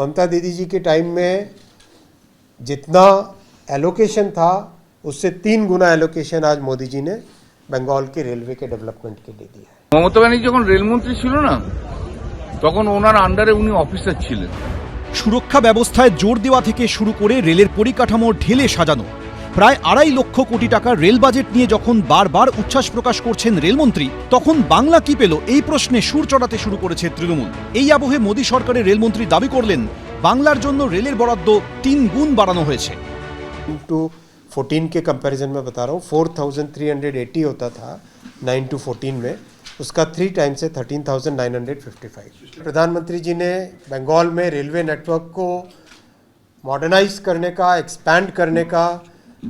ममता दीदी जी के टाइम में जितना एलोकेशन था उससे तीन गुना एलोकेशन आज मोदी जी ने बंगाल के रेलवे के डेवलपमेंट के लिए दिया है মমতা ব্যানার্জি যখন রেলমন্ত্রী ছিল না তখন ওনার আন্ডারে উনি অফিসার ছিলেন সুরক্ষা ব্যবস্থায় জোর দেওয়া থেকে শুরু করে রেলের পরিকাঠামো ঢেলে সাজানো প্রায় আড়াই লক্ষ কোটি টাকার রেল বাজেট নিয়ে যখন বারবার উচ্ছ্বাস প্রকাশ করছেন রেলমন্ত্রী তখন বাংলা কি পেল এই প্রশ্নে সুর চড়াতে শুরু করেছে তৃণমূল এই আবহে মোদী সরকারের রেলমন্ত্রী দাবি করলেন বাংলার জন্য রেলের বরাদ্দ তিন গুণ বাড়ানো হয়েছে टू फोर्टीन के कंपैरिजन में बता रहा हूँ four thousand three hundred eighty होता था नाइन टू फोर्टीन में उसका थ्री टाइम से thirteen thousand nine hundred fifty five प्रधानमंत्री जी ने बंगाल में रेलवे नेटवर्क को मॉडर्नाइज करने का एक्सपैंड करने का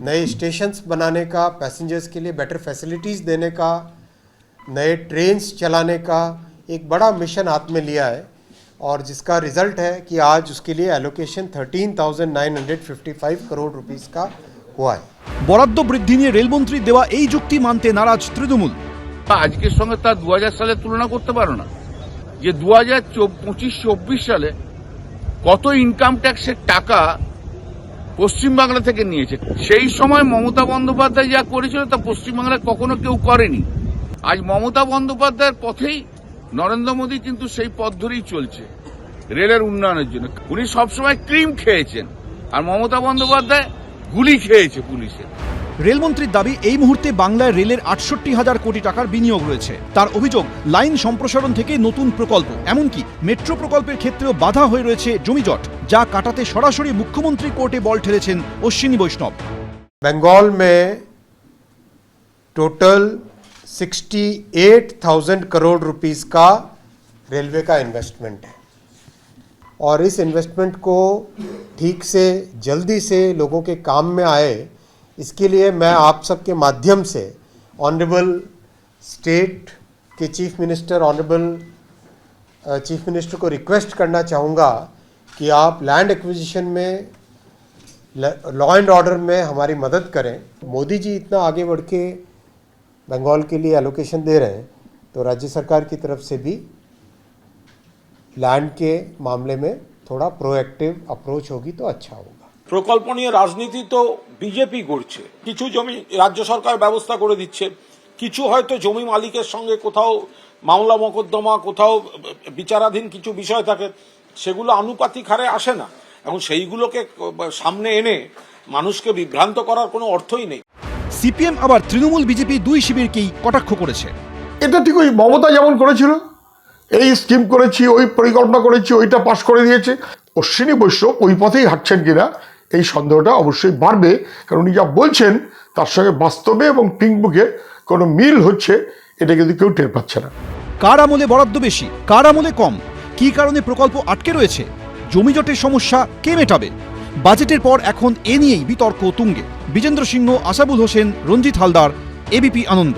नए स्टेशंस बनाने का पैसेंजर्स के लिए बेटर फैसिलिटीज़ देने का नए ट्रेन्स चलाने का एक बड़ा मिशन हाथ में लिया है और जिसका रिजल्ट है कि आज उसके लिए एलोकेशन 13,955 करोड़ रुपीस का हुआ है বরাদ্দ বৃদ্ধি নিয়ে রেলমন্ত্রীর দেওয়া এই যুক্তি মানতে নারাজ তৃণমূল আজকের সঙ্গে তার দু সালে তুলনা করতে পারো না যে দু হাজার পঁচিশ চব্বিশ সালে কত ইনকাম ট্যাক্সের টাকা পশ্চিমবাংলা থেকে নিয়েছে। সেই সময় মমতা বন্দ্যোপাধ্যায় যা করেছিল তা পশ্চিমবাংলায় কখনো কেউ করেনি। আজ মমতা বন্দ্যোপাধ্যায়ের পথেই নরেন্দ্র মোদী কিন্তু সেই পথ ধরেই চলছে রেলের উন্নয়নের জন্য। উনি সবসময় ক্রিম খেয়েছেন আর মমতা বন্দ্যোপাধ্যায় গুলি খেয়েছে পুলিশের। রেলমন্ত্রীর দাবি এই মুহূর্তে বাংলায় রেলের আটষট্টি হাজার কোটি টাকার বিনিয়োগ রয়েছে তার অভিযোগ লাইন সম্প্রসারণ থেকে নতুন প্রকল্প এমনকি মেট্রো প্রকল্পের ক্ষেত্রেও বাধা হয়ে রয়েছে জমিজট যা কাটাতে সরাসরি মুখ্যমন্ত্রী কোর্টে বল ঠেলেছেন অশ্বিনী বৈষ্ণব बंगाल में टोटल 68,000 करोड़ रुपीस का रेलवे का इन्वेस्टमेंट है और इस इन्वेस्टमेंट को ठीक से जल्दी से लोगों के काम में आए इसके लिए मैं आप सबके माध्यम से ऑनरेबल स्टेट के chief minister honourable chief minister को रिक्वेस्ट करना चाहूँगा कि आप लैंड एक्विजिशन में लॉ एंड ऑर्डर में हमारी मदद करें मोदी जी इतना आगे बढ़ के बंगाल के लिए एलोकेशन दे रहे हैं तो राज्य सरकार की तरफ से भी लैंड के मामले में थोड़ा प्रोएक्टिव अप्रोच होगी तो अच्छा होगा প্রকল্প নিয়ে রাজনীতি তো বিজেপি করছে কিছু জমি রাজ্য সরকার ব্যবস্থা করে দিচ্ছে। কিছু হয়তো জমি মালিকের সঙ্গে কোথাও মামলা মোকদ্দমা কোথাও বিচারাধীন কিছু বিষয় থাকে সেগুলো আনুপাতিক হারে আসে না। এবং সেইগুলোকে সামনে এনে মানুষকে বিভ্রান্ত করার কোনো অর্থই নেই। সিপিএম আবার তৃণমূল বিজেপি দুই শিবিরকেই কটাক্ষ করেছে। এটা ঠিক ওই মমতা যেমন করেছিল এই স্কিম করেছি ওই পরিকল্পনা করেছি ওইটা পাশ করে দিয়েছে। অশ্বিনী বৈশ্য ওই পথেই হাঁটছেন কিনা এই সন্দেহটা অবশ্যই বাড়বে। কারণ উনি যা বলছেন, তার সঙ্গে বাস্তবে এবং পিঙ্কবুকের কোনো মিল হচ্ছে, এটা কিন্তু কেউ টের পাচ্ছে না। কার আমলে বরাদ্দ বেশি, কার আমলে কম, কি কারণে প্রকল্প আটকে রয়েছে জমিজটের সমস্যা কে মেটাবে? বাজেটের পর এখন এ নিয়েই বিতর্ক তুঙ্গে। বিজেন্দ্র সিংহ, আসাবুল হোসেন, রঞ্জিত হালদার এবিপি আনন্দ।